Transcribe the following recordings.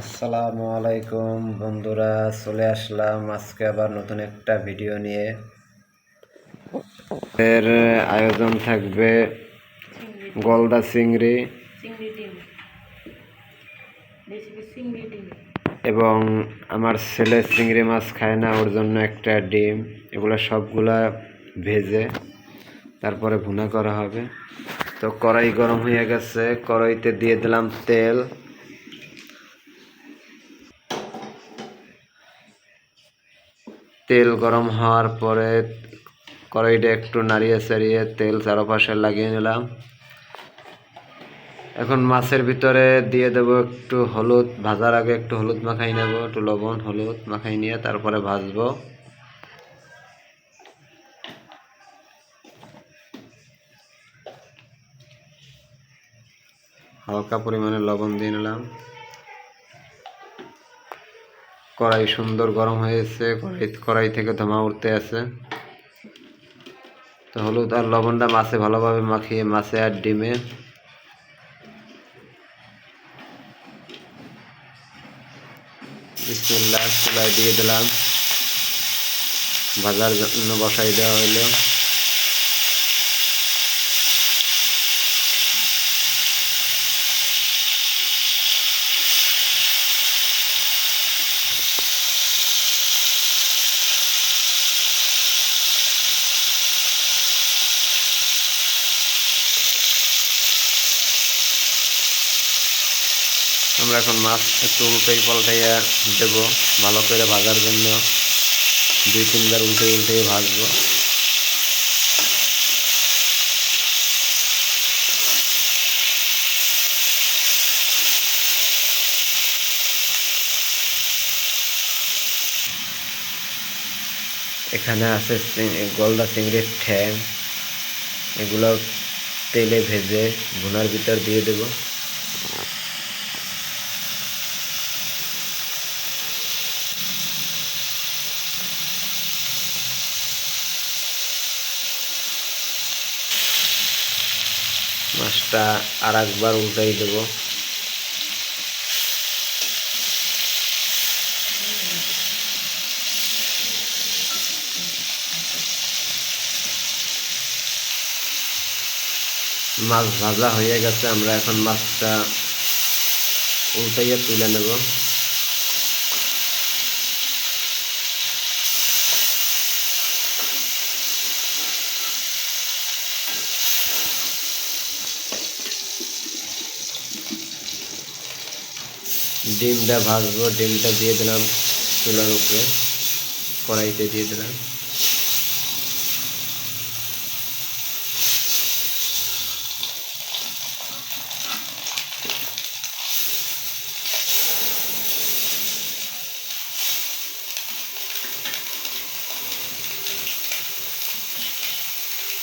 আসসালামু আলাইকুম বন্ধুরা চলে আসলাম আজকে আবার নতুন একটা ভিডিও নিয়ে। এর আয়োজন থাকবে গলদা চিংড়ি। এবং আমার ছেলে চিংড়ি মাছ খায় না ওর জন্য একটা ডিম। এগুলো সবগুলা ভেজে তারপরে ভুনা করা হবে। তো কড়াই গরম হয়ে গেছে কড়াইতে দিয়ে দিলাম তেল। তেল গরম হওয়ার পরে কড়াইটা একটু নাড়িয়ে চাড়িয়ে তেল চারপাশে লাগিয়ে নিলাম। এখন মাছের ভিতরে দিয়ে দেব একটু হলুদ, ভাজার আগে একটু হলুদ মাখাই নেব, একটু লবণ, হলুদ মাখাই নিয়ে তারপরে ভাজবো। হালকা পরিমাণে লবণ দিয়ে নিলাম। কড়াই সুন্দর গরম হয়েছে কড়াই কড়াই থেকে ধোঁয়া উঠতে আছে। তো হলুদ আর লবণটা মাছে ভালোভাবে মাখিয়ে, মাছে আর ডিমে। বিসমিল্লাহ, চুলায় দিয়ে দিলাম। ভাজার জন্য বসাই দেওয়া হলো। আমরা এখন মাছ একটু উল্টাই পাল্টাইয়া দেবো। ভালো করে ভাজার জন্য দুই তিনবার উল্টে উল্টে ভাজবো। এখানে আছে গলদা চিংড়ির ঠ্যাং। এগুলো তেলে ভেজে ভুনার ভিতর দিয়ে দেবো। মাছটা আর একবার উল্টাই দেবো। মাছ ভাজা হয়ে গেছে, আমরা এখন মাছটা উল্টাইয়া তুলে নেব। ডিমটা ভাজবো, ডিমটা দিয়ে দিলাম চুলার উপরে, কড়াইতে দিয়ে দিলাম।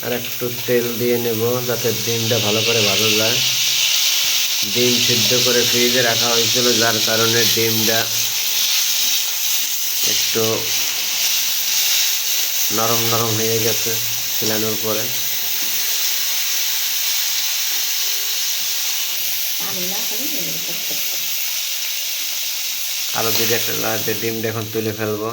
আর একটু তেল দিয়ে নেব যাতে ডিমটা ভালো করে ভাজা যায়। ডিম সিদ্ধ করে ফ্রিজে রাখা হয়েছিল, যার কারণে ডিমটা একটু নরম নরম হয়ে গেছে ছিলানোর পরে। আরও যদি একটা লাগছে ডিমটা এখন তুলে ফেলব।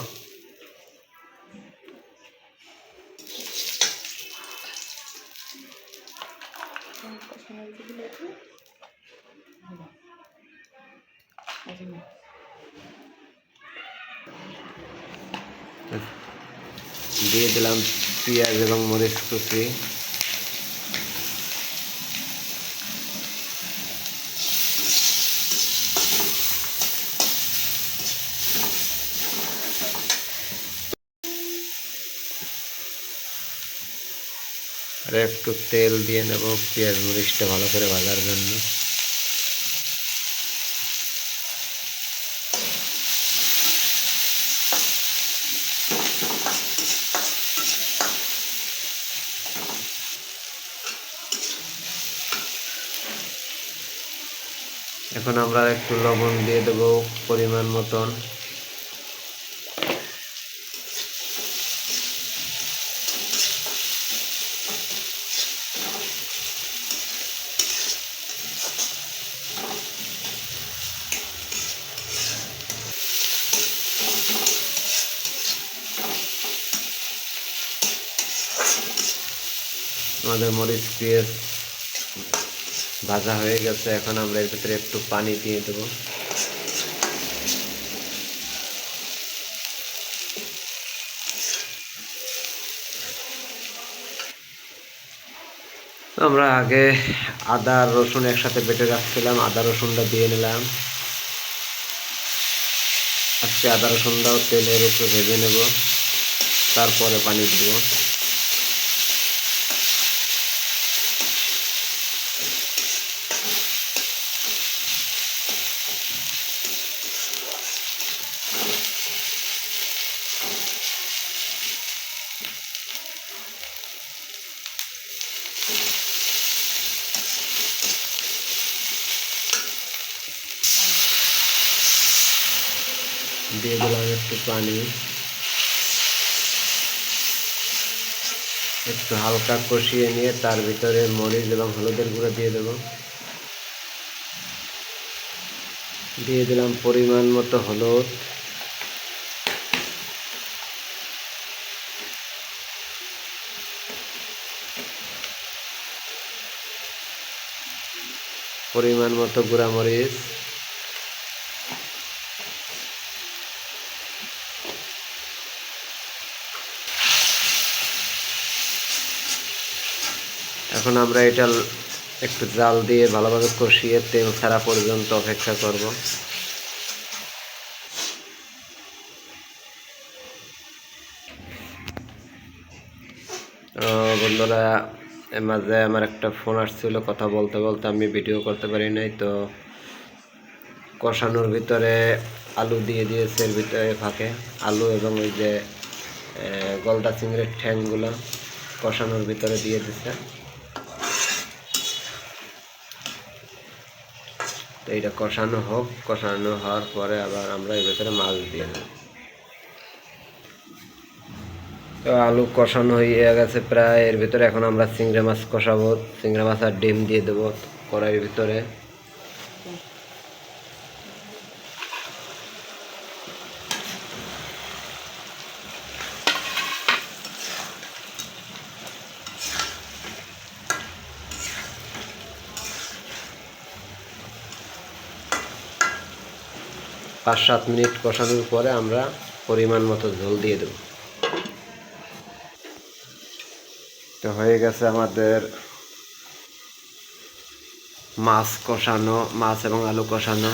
দিয়ে দিলাম পেঁয়াজ এবং মরিচ কুচি। আর একটু তেল দিয়ে নেব পেঁয়াজ মরিচটা ভালো করে ভাজার জন্য। এখন আমরা একটু লবণ দিয়ে দেব পরিমাণ মতন। আমাদের মরিচ পেঁয়াজ ভাজা হয়ে গেছে, এখন আমরা এর ভিতরে একটু পানি দিয়ে দেবো। আমরা আগে আদা, রসুন একসাথে বেটে রাখছিলাম, আদা, রসুনটা দিয়ে নিলাম। আজকে আদা, রসুনটাও তেলের উপরে ভেজে নেব, তারপরে পানি দেব দিয়ে দিলাম একটু পানি। একটু হালকা কষিয়ে নিয়ে তার ভিতরে মরিচ এবং হলুদের গুঁড়ো দিয়ে দেবো। দিয়ে দিলাম পরিমাণ মতো হলুদ। পরিমাণ মতো গুঁড়া মরিচ এখন আমরা এটা একটু জাল দিয়ে ভালোভাবে কষিয়ে তেল ছাড়া পর্যন্ত অপেক্ষা করব। বন্ধুরা, এর মাঝে আমার একটা ফোন আসছিল, কথা বলতে বলতে আমি ভিডিও করতে পারি নাই, তো কষানোর ভিতরে আলু দিয়ে দিয়েছে, এর ভিতরে ফাঁকে আলু এবং ওই যে গলদা চিংড়ির ঠ্যাংগুলো কষানোর ভিতরে দিয়ে দিছে। তো এটা কষানো হোক, কষানো হওয়ার পরে আবার আমরা এর ভেতরে মাছ দিয়ে নেব। তো আলু কষানো হয়ে গেছে প্রায়, এর ভিতরে এখন আমরা চিংড়ি মাছ কষাবো, চিংড়ি মাছ আর ডিম দিয়ে দেবো কড়াইয়ের ভিতরে। পাঁচ সাত মিনিট কষানোর পরে আমরা পরিমাণ মতো ঝোল দিয়ে দেব। তো হয়ে গেছে আমাদের মাছ কষানো, মাছ এবং আলু কষানো।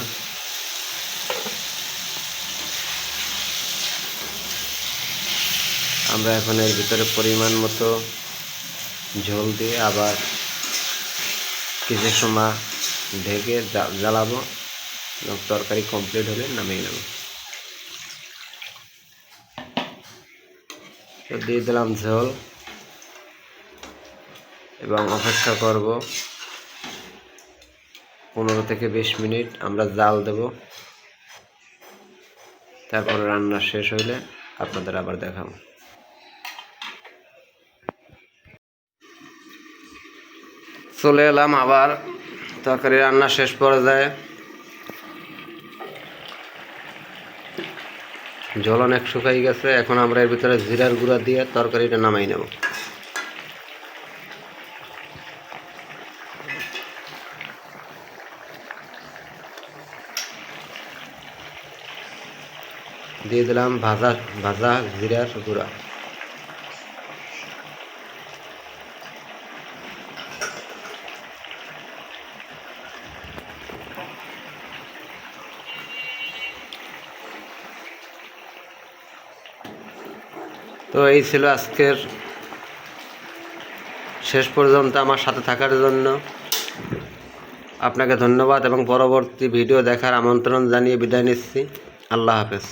আমরা এখন এর ভিতরে পরিমাণ মতো ঝোল দিয়ে আবার কিছু সময় ঢেকে জ্বালাবো। এবং তরকারি কমপ্লিট হলে নামিয়ে নেব। তো দিয়ে দিলাম ঝোল। এবং অপেক্ষা করব পনেরো থেকে বিশ মিনিট, আমরা জাল দেব। তারপর রান্না শেষ হইলে আপনাদের আবার দেখাবো। চলে এলাম আবার তরকারি রান্না শেষ পর্যায়ে। জল অনেক শুকাই গেছে, এখন আমরা এর ভিতরে জিরার গুঁড়া দিয়ে তরকারিটা নামাই নেব। দিয়ে দিলাম ভাজা ভাজা জিরার গুঁড়া। তো এই ছিল আজকের শেষ পর্যন্ত আমার সাথে থাকার জন্য। আপনাকে ধন্যবাদ এবং পরবর্তী ভিডিও দেখার আমন্ত্রণ জানিয়ে বিদায় নিচ্ছি। আল্লাহ হাফেজ।